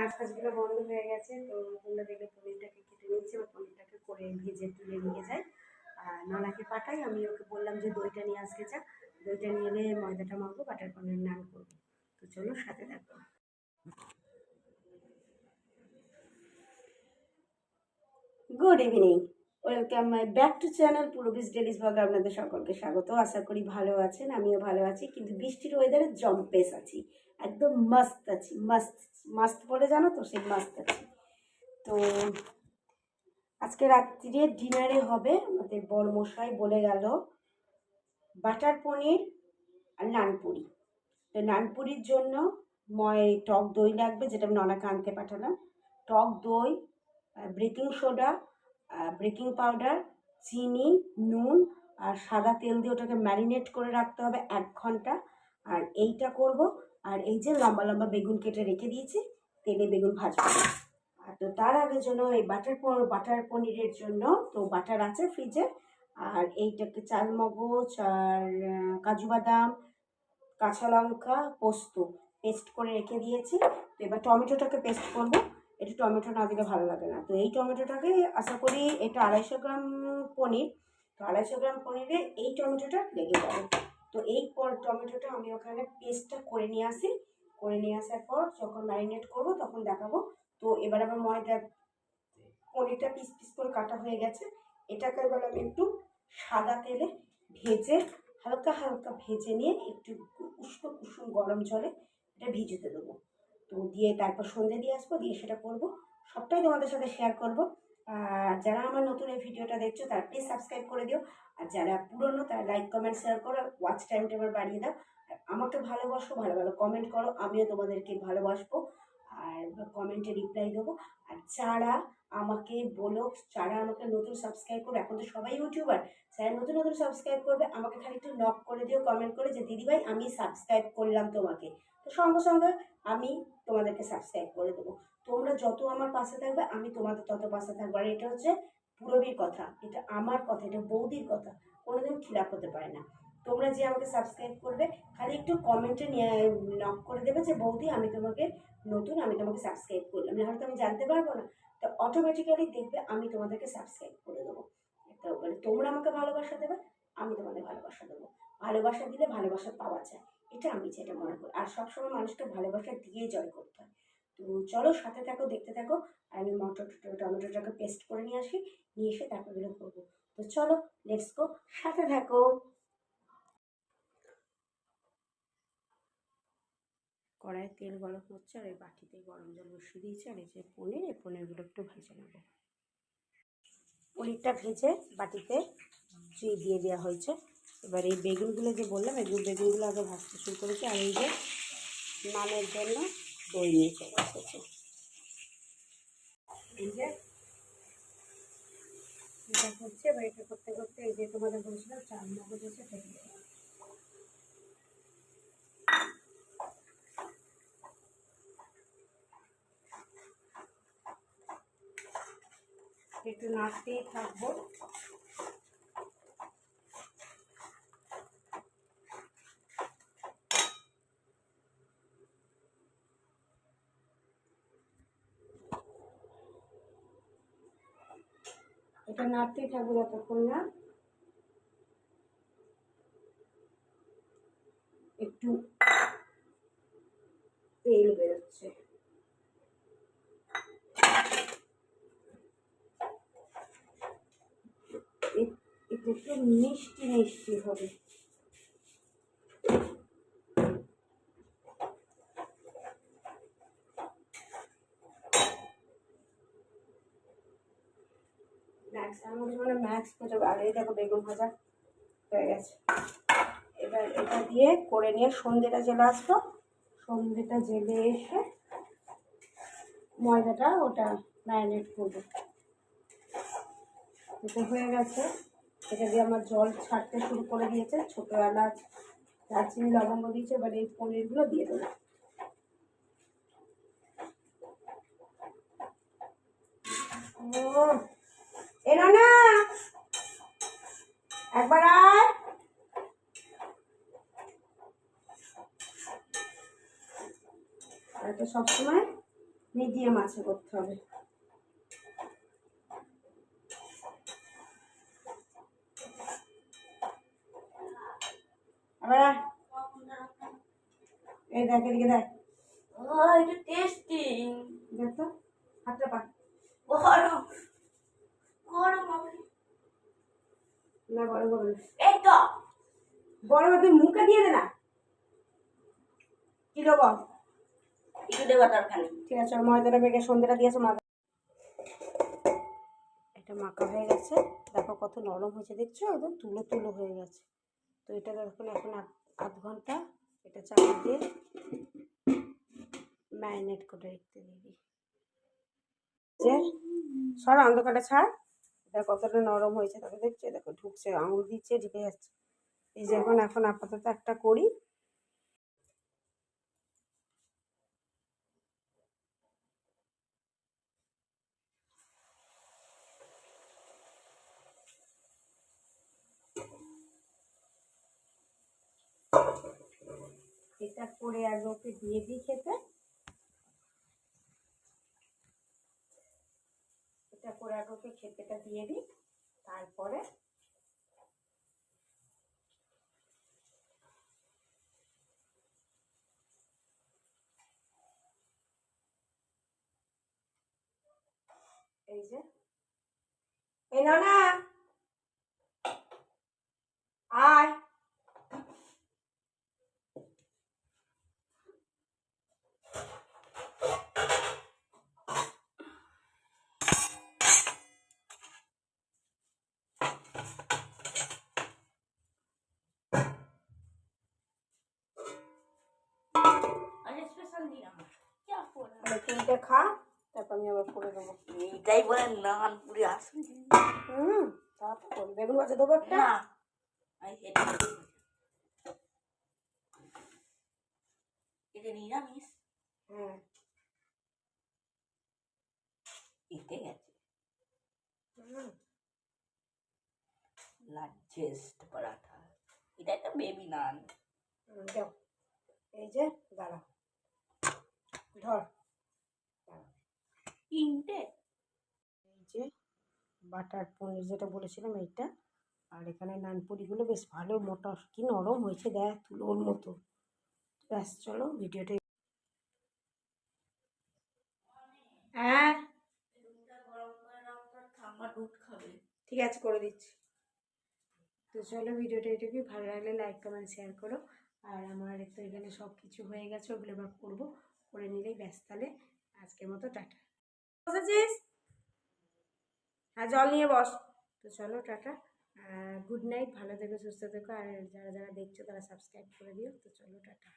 কাজ টাজগুলো বন্ধ হয়ে গেছে, তো তোমরা দেখলে পনিরটাকে কেটে নিয়েছি এবার পনিরটাকে করে ভেজে তুলে নিয়ে যাই। আর নানাকে পাঠাই, আমি ওকে বললাম যে দইটা নিয়ে আসতে যা, দইটা নিয়ে এলে ময়দাটা মাখবো, বাটার পনির নান করব। তো চলো সাথে দেখো good evening welcome my back to channel Purbis delish blog আপনাদের সকলকে স্বাগত। আশা করি ভালো আছেন, আমিও ভালো আছি, কিন্তু বৃষ্টির ওয়েদারে জম্পেস আছি। একদম মাস্ত আছি মাস্ত মাস্ত বলে জানো তো, সেই মাস্ত আছি। তো আজকে রাত্রিরে ডিনারে হবে, আমাদের বড় মশাই বলে গেল, বাটার পনির আর নানপুরি তো নানপুরির জন্য ময় টক দই লাগবে, যেটা আমি ননাকে আনতে পাঠালাম। টক দই বেকিং সোডা বেকিং পাউডার চিনি, নুন আর সাদা তেল দিয়ে ওটাকে ম্যারিনেট করে রাখতে হবে এক ঘণ্টা। আর এইটা করব আর এই যে লম্বা লম্বা বেগুন কেটে রেখে দিয়েছি, তেলে বেগুন ভাজবো। আর তো তার আগে জন্য এই বাটার বাটার পনিরের জন্য তো বাটার আছে ফ্রিজে, আর এইটাকে চাল মগজ আর কাজু বাদাম, কাঁচা লঙ্কা পোস্ত পেস্ট করে রেখে দিয়েছি। তো এবার টমেটোটাকে পেস্ট করব। একটু টমেটো না দিলে ভালো লাগে না। তো এই টমেটোটাকে আশা করি এটা আড়াইশো গ্রাম পনির। তো আড়াইশো গ্রাম পনিরে এই টমেটোটা লেগে যাবে। তো এই টমেটোটা আমি ওখানে পেস্টটা করে নিয়ে আসি। করে নিয়ে আসার পর যখন ম্যারিনেট করব তখন দেখাবো। তো এবার আমার ময়দা পনিরটা পিস পিস করে কাটা হয়ে গেছে। এটাকে এবার আমি একটু সাদা তেলে ভেজে, হালকা হালকা ভেজে নিয়ে একটু উষ্ণ কুসুম গরম জলে এটা ভিজতে দেবো। তো দিয়ে তারপর সন্ধে দিয়ে আসব, দিয়ে সেটা করব। সবটাই তোমাদের সাথে শেয়ার করব। যারা আমার নতুন এই ভিডিওটা দেখছ, তারা প্লিজ সাবস্ক্রাইব করে দিও। আর যারা পুরনো, তারা লাইক কমেন্ট শেয়ার করো আর ওয়াচ টাইমটা এবার বাড়িয়ে দাও। আর আমাকে ভালোবাসো, ভালো ভালো কমেন্ট করো, আমিও তোমাদেরকে ভালোবাসবো। আর কমেন্টে রিপ্লাই দেবো। আর যারা আমাকে বলো, যারা আমাকে নতুন সাবস্ক্রাইব করবে, এখন তো সবাই ইউটিউবার যারা নতুন নতুন সাবস্ক্রাইব করবে, আমাকে খালি একটু নক করে দিও কমেন্ট করে যে, দিদিভাই, আমি সাবস্ক্রাইব করলাম তোমাকে। তো সঙ্গে সঙ্গে আমি তোমাদেরকে সাবস্ক্রাইব করে দেবো। তোমরা যত আমার পাশে থাকবে, আমি তোমাদের তত পাশে থাকব। আর এটা হচ্ছে পুরবীর কথা। এটা আমার কথা, এটা বৌদির কথা। কোনোদিন খিলাপ হতে পারে না। তোমরা যে আমাকে সাবস্ক্রাইব করবে, খালি একটু কমেন্টে নিয়ে নক করে দেবে যে, বৌদি, আমি তোমাকে নতুন, আমি তোমাকে সাবস্ক্রাইব করলাম। না হয়তো আমি জানতে পারব না। তো অটোমেটিক্যালি দেখবে, আমি তোমাদেরকে সাবস্ক্রাইব করে দেবো। তো মানে তোমরা আমাকে ভালোবাসা দেবে, আমি তোমাদের ভালোবাসা দেবো। ভালোবাসা দিলে ভালোবাসা পাওয়া যায়। এটা আমি যেটা মনে করি। আর সবসময় মানুষকে ভালোবাসা দিয়ে জয় করতে হয়। তো চলো সাথে থাকো, দেখতে থাকো। আর আমি মটর টমেটোটাকে পেস্ট করে নিয়ে আসি, নিয়ে এসে তারপর এগুলো করব। তো চলো লেটস গো সাথে থাকো। কড়াইয়ে তেল গরম হচ্ছে আর এই বাটিতে গরম জল বসিয়ে দিয়েছি। আর এই যে পনির, এই পনিরগুলো একটু ভেজে নেব। পনিরটা ভেজে বাটিতে জুই দিয়ে দেওয়া হয়েছে। এবার এই বেগুনগুলো যে বললাম, এই বেগুনগুলো আগে ভাজতে শুরু করেছি, আর এই যে নানের জন্য দই নিয়ে চলে এসেছে। এই যে এটা হচ্ছে, এবার এটা করতে করতে এই যে তোমাদের বলছিলাম চাল মগজ হচ্ছে একটু নাড়তেই থাকব। এটা নাড়তেই থাকব যতক্ষণ না একটু তেল বেরোচ্ছে। এটা একটু মিষ্টি মিষ্টি হবে ম্যাক্স আমার এই দেখো বেগুন ভাজা হয়ে গেছে। এবার এটা দিয়ে করে নিয়ে সন্ধ্যেটা জেলে আসব। সন্ধ্যেটা জেলে এসে ময়দাটা ওটা ম্যারিনেট করব। এটা হয়ে গেছে। এটা দিয়ে আমার জল ছাড়তে শুরু করে দিয়েছে। ছোটো এলাচ দারচিনি লবঙ্গ দিয়েছে, এবার এই পনিরগুলো দিয়ে দেবো। ও এলো না। একবার আয়। আর এটা সবসময় মিডিয়াম আছে করতে হবে। আবার। এই দেখ এদিকে দেখ। ও এটা টেস্টিং দেখ তো হাতটা পা। গরম গরম হবে। না গরম গরম এই তো। গরমে তুই মুখে দিয়ে দে না। কি দেবো? একটু দেওয়া দরকার নেই ঠিক আছে ময়দাটা মেখে সন্ধ্যেটা দিয়েছে মাখা এটা মাখা হয়ে গেছে। দেখো কত নরম হয়েছে দেখছ? একদম তুলো তুলো হয়ে গেছে। তো এটা দেখুন এখন আধ আধ ঘণ্টা এটা চাপা দিয়ে ম্যারিনেট করে রেখে দিবি। যে সর অন্ধকারটা ছাড়। এটা কতটা নরম হয়েছে তবে দেখছ, দেখো ঢুকছে, আঙুল দিচ্ছে ঢুকে যাচ্ছে। এই যে এখন এখন আপাতত একটা করি। এটা করে আগে ওকে দিয়ে দিই খেতে। এটা করে আগে খেতেটা দিয়ে দিই তারপরে এই যে এই না। আয়। তিনটে খা তারপর আমি আবার করে দেবো। এইটাই বলে নান পুরি আসুন হুম তা তো বেগুন ভাজা দেবো একটা? এটা নিরামিষ। হ্যাঁ। এতে গেছে। হুম, লার্জেস্ট পরাঠা। এটা একটা বেবি নান। হুম, এই যে দাঁড়া ধর। তিনটে? এই যে বাটার পনির যেটা বলেছিলাম এইটা। আর এখানে নানপুরিগুলো বেশ ভালো মোটা কি নরম হয়েছে দেখ তুলোর মতো। ব্যাস চলো ভিডিওটা হ্যাঁ? ঠিক আছে করে দিচ্ছি। তো চলো ভিডিওটা এটুকুই ভালো লাগলে লাইক কমেন্ট শেয়ার করো। আর আমার তো এখানে সব কিছু হয়ে গেছে ওগুলো এবার করব। করে নিলেই ব্যাস তাহলে। আজকের মতো টাটা। বসেছিস? হ্যাঁ জল নিয়ে বস। তো চলো, টাটা। গুড নাইট ভালো থেকো, সুস্থ থেকো। আর যারা যারা দেখছ, তারা সাবস্ক্রাইব করে দিও। তো চলো, টাটা।